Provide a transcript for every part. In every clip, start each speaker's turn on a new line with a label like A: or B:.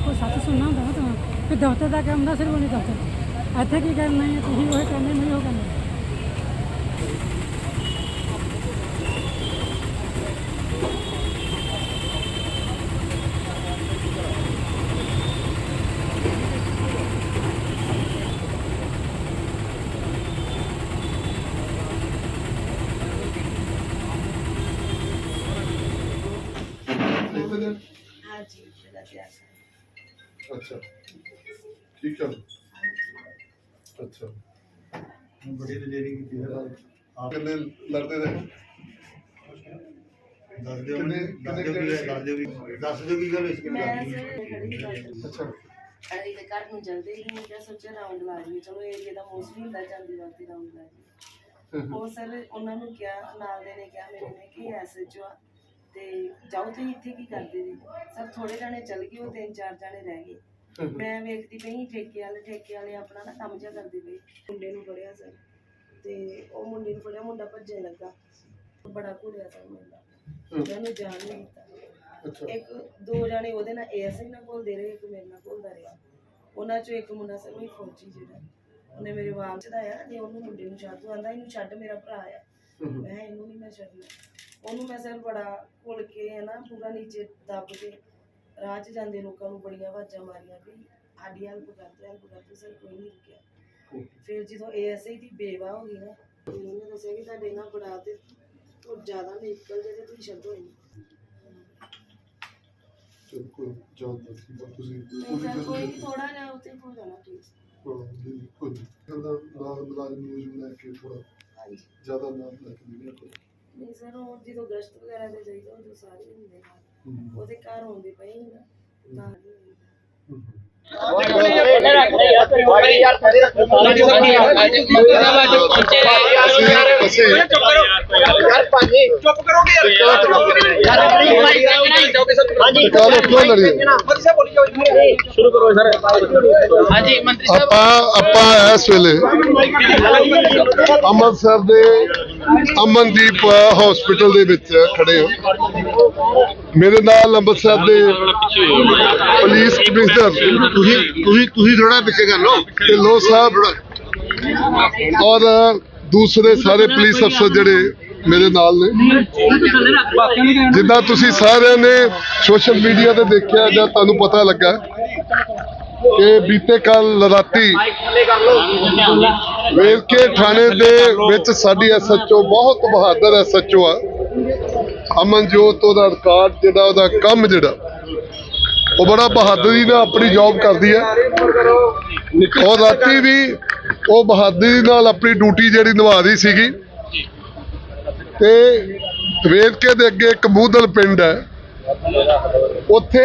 A: ਕੋਈ ਸੱਚ ਸੁਣਨਾ ਹੁੰਦਾ ਨਾ ਤਾਂ ਕਿ ਦਫ਼ਤਰ ਦਾ ਕੰਮ ਦਾ ਸਿਰਫ ਨਹੀਂ ਦਫ਼ਤਰ ਇੱਥੇ ਕੀ ਕਰਨਾ ਹੈ ਤੁਸੀਂ ਉਹ ਕਰਨਾ ਨਹੀਂ ਉਹ ਕਰਨਾ
B: ਹਾਂਜੀ। ਤਿਆਰ ਹੈ
C: ਅੱਛਾ। ਠੀਕ ਹੈ ਅੱਛਾ।
D: ਬੜੀ ਦਲੇਰੀ ਕੀਤੀ ਹੈ। ਆਪ
C: ਕਿੰਨੇ ਲੜਦੇ ਰਹੇ?
D: ਦੱਸ ਦਿਓ।
C: ਕਿੰਨੇ- ਕਿੰਨੇ
D: ਦੱਸ ਦਿਓ ਕੀ ਦੱਸ ਦਿਓ ਕੀ ਗੱਲ ਇਸ
B: ਸੀ।
C: ਅੱਛਾ।
B: ਅਰੇ ਤੇ ਘਰ ਨੂੰ ਜਲਦੀ ਹੀ ਮੈਂ ਕਿਹਾ ਸੋਚਿਆ ਰਾਉਂਡ ਲਾ ਜੀ ਚਲੋ ਏਰੀਆ ਦਾ ਮੋਸਟਲੀ ਹੁੰਦਾ ਜਾਂਦੀ ਵਾਰ ਰਾਉਂਡ ਲਾ ਜੀ ਉਹ ਸਰ ਉਹਨਾਂ ਨੂੰ ਕਿਹਾ ਨਾਲ ਦੇ ਨੇ ਕਿਹਾ ਮੇਰੇ ਨੇ ਕਿ ਐਸਐਚਓ ਆ। ਤੇ ਜਾਓ ਤੁਸੀਂ ਇੱਥੇ ਕੀ ਕਰਦੇ ਜੀ? ਸਰ ਥੋੜੇ ਜਾਣੇ ਚੱਲ ਗਏ ਉਹ ਤਿੰਨ ਚਾਰ ਜਾਣੇ ਰਹਿ ਗਏ। ਮੈਂ ਵੇਖਦੀ ਪਈ ਠੇਕੇ ਵਾਲੇ ਠੇਕੇ ਵਾਲੇ ਆਪਣਾ ਨਾ ਕੰਮ ਜਿਹਾ ਕਰਦੇ ਪਏ। ਮੁੰਡੇ ਨੂੰ ਫੜਿਆ ਸਰ ਤੇ ਉਹ ਮੁੰਡੇ ਨੂੰ ਫੜਿਆ ਮੁੰਡਾ ਭੱਜਣ ਲੱਗਾ। ਬੜਾ ਘੁਰਿਆ ਸਰ ਮੁੰਡਾ। ਉਹਨੂੰ ਜਾਣ ਨਹੀਂ ਦਿੱਤਾ।
C: ਅੱਛਾ।
B: ਇੱਕ ਦੋ ਜਾਣੇ ਉਹਦੇ ਨਾਲ ਏਐਸਆਈ ਨਾਲ ਬੋਲਦੇ ਰਹੇ ਇੱਕ ਮੇਰੇ ਨਾਲ ਬੋਲਦਾ ਰਿਹਾ। ਉਹਨਾਂ ਚੋਂ ਇੱਕ ਮੁੰਡਾ ਸਰ ਵੀ ਫੌਜੀ ਜਿਹੜਾ। ਉਹਨੇ ਮੇਰੇ ਵਾਲ ਚੜਾਇਆ ਤੇ ਉਹਨੂੰ ਮੁੰਡੇ ਨੂੰ ਛੱਡ ਆਂਦਾ ਇਹਨੂੰ ਛੱਡ ਮੇਰਾ ਭਰਾ ਆ। ਮੈਂ ਇਹਨੂੰ ਨਹੀਂ ਮੈਂ ਛੱਡਣਾ। ਉਹਨੂੰ ਮੈਂ ਸਰ ਬੜਾ ਘੁਲ ਕੇ ਹੈ ਨਾ ਪੂਰਾ ਨੀਚੇ ਦੱਬ ਕੇ ਰਾਹ 'ਚ ਜਾਂਦੇ ਲੋਕਾਂ ਨੂੰ ਬੜੀਆਂ ਆਵਾਜ਼ਾਂ ਮਾਰੀਆਂ ਵੀ ਸਾਡੀ ਹੈਲਪ ਕਰਦੇ ਹੈਲਪ ਕਰਦੇ ਸਰ ਕੋਈ ਨਹੀਂ ਰੁਕਿਆ। ਫਿਰ ਜਦੋਂ ਏਐਸਆਈ ਦੀ ਬੇਵਾ ਹੋ ਗਈ ਨਾ ਤੇ ਉਹਨੇ ਦੱਸਿਆ ਕਿ ਤੁਹਾਡੇ ਨਾਲ ਬੜਾ ਤੇ ਉਹ ਜ਼ਿਆਦਾ ਨਿਕਲ ਜੇ ਤੇ ਤੁਸੀਂ ਛੱਡੋ
C: ਚਲੋ ਕੋਈ ਜਾਨ ਦਾ ਠੀਕ ਹੈ ਤੁਸੀਂ
B: ਕੋਈ ਥੋੜਾ ਜਿਹਾ ਉੱਤੇ ਹੋ ਜਾਣਾ ਪਲੀਜ਼
C: ਕੋਈ ਕਹਿੰਦਾ ਨਾਲ ਮੁਲਾਜ਼ਮ ਨੂੰ ਲੈ ਕੇ ਥੋੜਾ ਜ਼ਿਆਦਾ ਨਾਮ ਲੈ ਕੇ ਨਹੀਂ ਕੋਈ
B: ਨਹੀਂ ਸਰ ਉਹ ਜਦੋਂ ਗਸ਼ਤ ਵਗੈਰਾ ਤੇ ਜਾਈਦਾ ਉਦੋਂ ਸਾਰੇ ਹੁੰਦੇ ਨਾਲ ਉਹਦੇ ਘਰ ਆਉਂਦੇ ਪਏ ਸੀ ਨਾ ਨਾਲ ਹੀ ਹੁੰਦੇ।
C: ਅਸੀਂ ਅਸੀਂ ਕਾਲ ਕਿਉਂ ਲੜੀ
E: ਹਾਂਜੀ ਮੰਤਰੀ ਸਾਹਿਬ
C: ਆਪਾਂ ਆਪਾਂ ਇਸ ਵੇਲੇ ਅੰਮ੍ਰਿਤਸਰ ਦੇ ਅਮਨਦੀਪ ਹਸਪੀਟਲ ਦੇ ਵਿੱਚ ਖੜੇ ਹੋ। ਮੇਰੇ ਨਾਲ ਅੰਮ੍ਰਿਤਸਰ ਦੇ ਪੁਲਿਸ ਕਮਿਸ਼ਨਰ
D: ਤੁਸੀਂ ਤੁਸੀਂ ਤੁਸੀਂ ਥੋੜਾ ਪਿੱਛੇ ਕਰ ਲਓ।
C: ਢਿੱਲੋਂ ਸਾਹਿਬ ਔਰ ਦੂਸਰੇ ਸਾਰੇ ਪੁਲਿਸ ਅਫਸਰ ਜਿਹੜੇ ਮੇਰੇ ਨਾਲ ਨੇ। ਜਿੱਦਾਂ ਤੁਸੀਂ ਸਾਰਿਆਂ ਨੇ ਸੋਸ਼ਲ ਮੀਡੀਆ ਤੇ ਦੇਖਿਆ ਜਾਂ ਤੁਹਾਨੂੰ ਪਤਾ ਲੱਗਾ ਕਿ ਬੀਤੇ ਕੱਲ ਰਾਤੀ ਵੇਲਕੇ ਥਾਣੇ ਦੇ ਵਿੱਚ ਸਾਡੀ ਐਸਐਚਓ ਬਹੁਤ ਬਹਾਦਰ ਐਸਐਚਓ ਆ। ਅਮਨਜੋਤ ਉਹਦਾ ਰਿਕਾਰਡ ਜਿਹੜਾ, ਉਹਦਾ ਕੰਮ ਜਿਹੜਾ, ਉਹ ਬੜਾ ਬਹਾਦਰੀ ਨਾਲ ਆਪਣੀ ਜੌਬ ਕਰਦੀ ਹੈ ਉਹ ਰਾਤੀ ਵੀ ਉਹ ਬਹਾਦਰੀ ਨਾਲ ਆਪਣੀ ਡਿਊਟੀ ਜਿਹੜੀ ਨਿਭਾ ਰਹੀ ਸੀਗੀ। ਤੇ ਵੇਦਕੇ ਦੇ ਅੱਗੇ ਕਬੂਦਲ ਪਿੰਡ ਹੈ। ਉੱਥੇ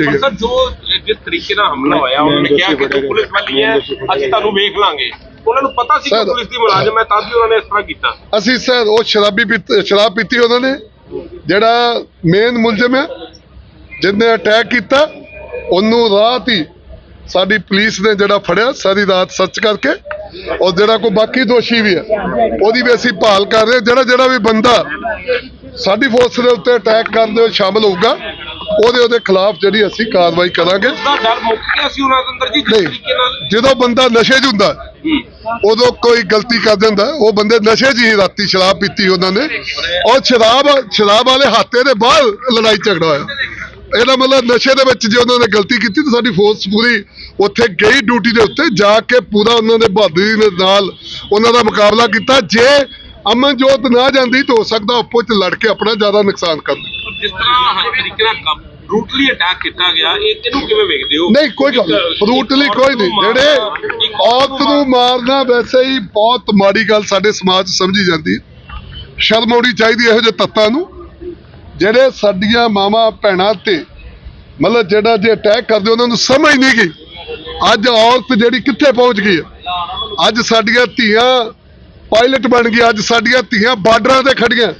C: ਠੀਕ ਹੈ।
F: ਸਰ ਜੋ ਜਿਸ ਤਰੀਕੇ ਨਾਲ ਹਮਲਾ ਹੋਇਆ ਉਹਨਾਂ ਨੇ ਕਿਹਾ ਕਿ ਪੁਲਿਸ ਵਾਲੀ ਹੈ ਅਸੀਂ ਤੁਹਾਨੂੰ ਵੇਖ ਲਾਂਗੇ। ਉਹਨਾਂ ਨੂੰ ਪਤਾ ਸੀ ਕਿ ਪੁਲਿਸ ਦੀ ਮੁਲਾਜ਼ਮ ਹੈ ਤਾਂ ਵੀ ਉਹਨਾਂ ਨੇ ਇਸ ਤਰ੍ਹਾਂ ਕੀਤਾ।
C: ਅਸੀਂ ਸਰ ਉਹ ਸ਼ਰਾਬੀ ਸ਼ਰਾਬ ਪੀਤੀ ਉਹਨਾਂ ਨੇ। ਜਿਹੜਾ ਮੇਨ ਮੁਲਜ਼ਮ ਹੈ ਜਿਹਨੇ ਅਟੈਕ ਕੀਤਾ ਉਹਨੂੰ ਰਾਤ ਹੀ ਸਾਡੀ ਪੁਲਿਸ ਨੇ ਜਿਹੜਾ ਫੜਿਆ ਸਾਰੀ ਰਾਤ ਸਰਚ ਕਰਕੇ। ਔਰ ਜਿਹੜਾ ਕੋਈ ਬਾਕੀ ਦੋਸ਼ੀ ਵੀ ਹੈ ਉਹਦੀ ਵੀ ਅਸੀਂ ਭਾਲ ਕਰ ਰਹੇ। ਜਿਹੜਾ ਜਿਹੜਾ ਵੀ ਬੰਦਾ ਸਾਡੀ ਫੋਰਸ ਦੇ ਉੱਤੇ ਅਟੈਕ ਕਰਦੇ ਹੋਏ ਸ਼ਾਮਲ ਹੋਊਗਾ ਉਹਦੇ ਉਹਦੇ ਖਿਲਾਫ ਜਿਹੜੀ ਅਸੀਂ ਕਾਰਵਾਈ ਕਰਾਂਗੇ।
F: ਉਹਦਾ ਡਰ ਮੁੱਕ ਗਿਆ ਸੀ ਉਹਨਾਂ ਦੇ ਅੰਦਰ ਜੀ ਜਿਸ
C: ਨਹੀਂ
F: ਤਰੀਕੇ ਨਾਲ?
C: ਜਦੋਂ ਬੰਦਾ ਨਸ਼ੇ 'ਚ ਹੁੰਦਾ ਉਦੋਂ ਕੋਈ ਗਲਤੀ ਕਰ ਦਿੰਦਾ ਉਹ ਬੰਦੇ ਨਸ਼ੇ 'ਚ ਹੀ ਰਾਤੀ ਸ਼ਰਾਬ ਪੀਤੀ ਉਹਨਾਂ ਨੇ। ਔਰ ਸ਼ਰਾਬ ਸ਼ਰਾਬ ਵਾਲੇ ਹਾਤੇ ਦੇ ਬਾਹਰ ਲੜਾਈ ਝਗੜਾ ਹੋਇਆ। ਇਹਦਾ ਮਤਲਬ ਨਸ਼ੇ ਦੇ ਵਿੱਚ ਜੇ ਉਹਨਾਂ ਨੇ ਗਲਤੀ ਕੀਤੀ ਤਾਂ ਸਾਡੀ ਫੋਰਸ ਪੂਰੀ ਉੱਥੇ ਗਈ ਡਿਊਟੀ ਦੇ ਉੱਤੇ ਜਾ ਕੇ ਪੂਰਾ ਉਹਨਾਂ ਦੇ ਬਹਾਦਰੀ ਦੇ ਨਾਲ ਉਹਨਾਂ ਦਾ ਮੁਕਾਬਲਾ ਕੀਤਾ। ਜੇ ਅਮਨਜੋਤ ਨਾ ਜਾਂਦੀ ਤਾਂ ਹੋ ਸਕਦਾ ਆਪੋ ਚ ਲੜ ਕੇ ਆਪਣਾ ਜ਼ਿਆਦਾ ਨੁਕਸਾਨ ਕਰ ਦਿੰਦੇ
F: ਜਿਸ ਤਰ੍ਹਾਂ ਹਰ ਤਰੀਕੇ ਨਾਲ ਬਰੂਟਲੀ ਅਟੈਕ ਕੀਤਾ ਗਿਆ ਇਹ ਇਹਨੂੰ ਕਿਵੇਂ ਵੇਖਦੇ ਹੋ?
C: ਨਹੀਂ ਕੋਈ ਗੱਲ ਫਰੂਟਲੀ ਕੋਈ ਨਹੀਂ। ਜਿਹੜੇ ਔਰਤ ਨੂੰ ਮਾਰਨਾ। ਵੈਸੇ ਹੀ ਬਹੁਤ ਮਾੜੀ ਗੱਲ ਸਾਡੇ ਸਮਾਜ 'ਚ ਸਮਝੀ ਜਾਂਦੀ ਹੈ। ਸ਼ਰਮ ਆਉਣੀ ਚਾਹੀਦੀ ਇਹੋ ਜਿਹੇ ਤੱਤਾਂ ਨੂੰ। ਜਿਹੜੇ ਸਾਡੀਆਂ ਮਾਵਾਂ ਭੈਣਾਂ ਤੇ ਮਤਲਬ ਜਿਹੜਾ ਜੇ ਅਟੈਕ ਕਰਦੇ ਉਹਨਾਂ ਨੂੰ ਸਮਝ ਨਹੀਂ ਗਈ। ਅੱਜ ਔਰਤ ਜਿਹੜੀ ਕਿੱਥੇ ਪਹੁੰਚ ਗਈ ਹੈ? ਅੱਜ ਸਾਡੀਆਂ ਧੀਆਂ ਪਾਇਲਟ ਬਣ ਗਈ ਅੱਜ ਸਾਡੀਆਂ ਧੀਆਂ ਬਾਰਡਰਾਂ ਤੇ ਖੜੀਆਂ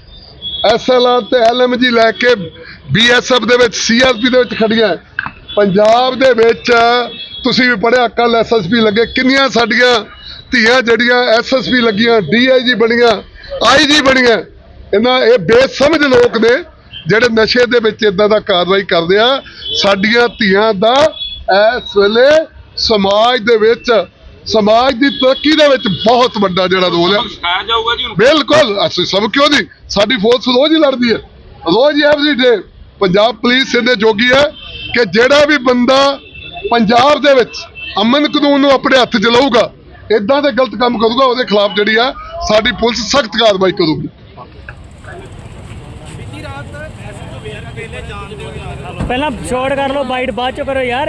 C: ਐਸਐਲਆਰ ਤੇ ਐਲਐਮਜੀ ਲੈ ਕੇ ਬੀਐਸਐਫ ਦੇ ਵਿੱਚ ਸੀਆਰਪੀ ਦੇ ਵਿੱਚ ਖੜੀਆਂ ਪੰਜਾਬ ਦੇ ਵਿੱਚ ਤੁਸੀਂ ਵੀ ਪੜਿਆ ਕੱਲ ਐਸਐਸਪੀ ਲੱਗੇ। ਕਿੰਨੀਆਂ ਸਾਡੀਆਂ ਧੀਆਂ ਜਿਹੜੀਆਂ ਐਸਐਸਪੀ ਲੱਗੀਆਂ ਡੀਆਈਜੀ ਬਣੀਆਂ ਆਈਜੀ ਬਣੀਆਂ। ਇਹਨਾਂ ਇਹ ਬੇਸਮਝ ਲੋਕ ਨੇ ਜਿਹੜੇ ਨਸ਼ੇ ਦੇ ਵਿੱਚ ਇਦਾਂ ਦਾ ਕਾਰਵਾਈ ਕਰਦੇ ਆ। ਸਾਡੀਆਂ ਧੀਆਂ ਦਾ ਇਸ ਵੇਲੇ ਸਮਾਜ ਦੇ ਵਿੱਚ ਸਮਾਜ ਦੀ ਤਰੱਕੀ ਦੇ ਵਿੱਚ ਬਹੁਤ ਵੱਡਾ ਜਿਹੜਾ ਰੋਲ ਹੈ।
F: ਸਿਖਾਇਆ ਜਾਊਗਾ ਜੀ ਹੁਣ
C: ਬਿਲਕੁਲ ਅਸੀਂ ਸਭ ਕਿਉਂ ਨਹੀਂ? ਸਾਡੀ ਫੋਰਸ ਰੋਜ਼ ਹੀ ਲੜਦੀ ਹੈ। ਰੋਜ਼ ਹੀ ਐਵਰੀ ਡੇ ਪੰਜਾਬ ਪੁਲਿਸ ਇਹਦੇ ਜੋਗੀ ਹੈ ਕਿ ਜਿਹੜਾ ਵੀ ਬੰਦਾ ਪੰਜਾਬ ਦੇ ਵਿੱਚ ਅਮਨ ਕਾਨੂੰਨ ਨੂੰ ਆਪਣੇ ਹੱਥ 'ਚ ਲਊਗਾ ਇਦਾਂ ਦੇ ਗਲਤ ਕੰਮ ਕਰੂਗਾ ਉਹਦੇ ਖਿਲਾਫ ਜਿਹੜੀ ਆ ਸਾਡੀ ਪੁਲਿਸ ਸਖਤ ਕਾਰਵਾਈ ਕਰੂਗੀ।
G: ਪਹਿਲਾਂ ਸ਼ਾਰਟ ਕਰ ਲਓ ਬਾਈਟ ਬਾਅਦ ਚ ਕਰੋ ਯਾਰ।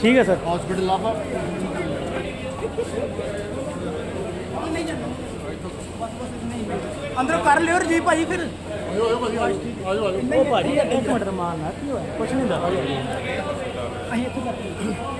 G: ਠੀਕ ਹੈ ਸਰ।
A: ਅੰਦਰੋਂ ਕਰ ਲਿਓ ਜੀ ਭਾਈ ਫਿਰ।
G: ਉਹ ਭਾਜੀ ਇੱਕ ਮਿੰਟ ਦਾ ਮਾਰਨਾ ਕੀ ਹੋਇਆ ਕੁਛ ਨਹੀਂ ਹੁੰਦਾ।
A: ਅਸੀਂ ਇੱਥੇ ਕਰਦੇ